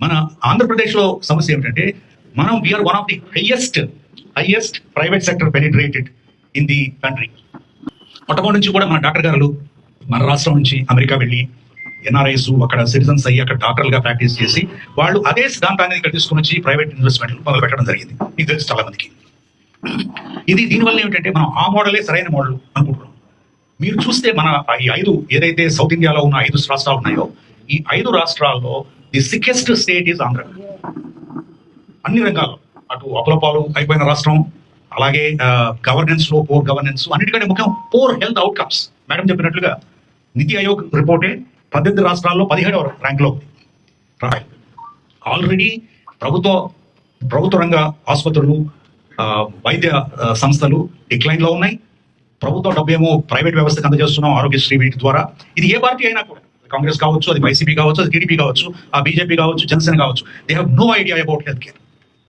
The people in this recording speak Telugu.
మన ఆంధ్రప్రదేశ్లో సమస్య ఏమిటంటే మనం we are one of the highest highest private sector penetrated in the country మొట్టమొదటి నుంచి కూడా మన డాక్టర్ గారు మన రాష్ట్రం నుంచి అమెరికా వెళ్ళి ఎన్ఆర్ఐస్ అక్కడ సిటిజన్స్ అయ్యి అక్కడ డాక్టర్లుగా ప్రాక్టీస్ చేసి వాళ్ళు అదే సిద్ధాంతాన్ని ఇక్కడ తీసుకుని వచ్చి ప్రైవేట్ ఇన్వెస్ట్మెంట్ మొదలు పెట్టడం జరిగింది. మీకు తెలుసు చాలా మందికి. ఇది దీనివల్ల ఏమిటంటే మనం ఆ మోడలే సరైన మోడల్ అనుకుంటున్నాం. మీరు చూస్తే మన ఈ ఐదు ఏదైతే సౌత్ ఇండియాలో ఉన్న ఐదు రాష్ట్రాలు ఉన్నాయో ఈ ఐదు రాష్ట్రాల్లో the sickest state is Andhra అన్ని రంగాల్లో. అటు అపలపాలు అయిపోయిన రాష్ట్రం అలాగే గవర్నెన్స్లో పోర్ గవర్నెన్స్ అన్నిటికంటే ముఖ్యం పోర్ హెల్త్ అవుట్కమ్స్ మేడం చెప్పినట్లుగా నీతి ఆయోగ్ రిపోర్టే పద్దెనిమిది రాష్ట్రాల్లో పదిహేడవ ర్యాంక్లో ఉంది. ఆల్రెడీ ప్రభుత్వ ప్రభుత్వ రంగ ఆసుపత్రులు వైద్య సంస్థలు డిక్లైన్లో ఉన్నాయి. ప్రభుత్వ డబ్బేమో ప్రైవేట్ వ్యవస్థకు అందజేస్తున్నాం ఆరోగ్యశ్రీ వీటి ద్వారా. ఇది ఏ పార్టీ అయినా కూడా కాంగ్రెస్ కావచ్చు అది వైసీపీ కావచ్చు అది టీడీపీ కావచ్చు ఆ బీజేపీ కావచ్చు జనసేన కావచ్చు they have no idea about health care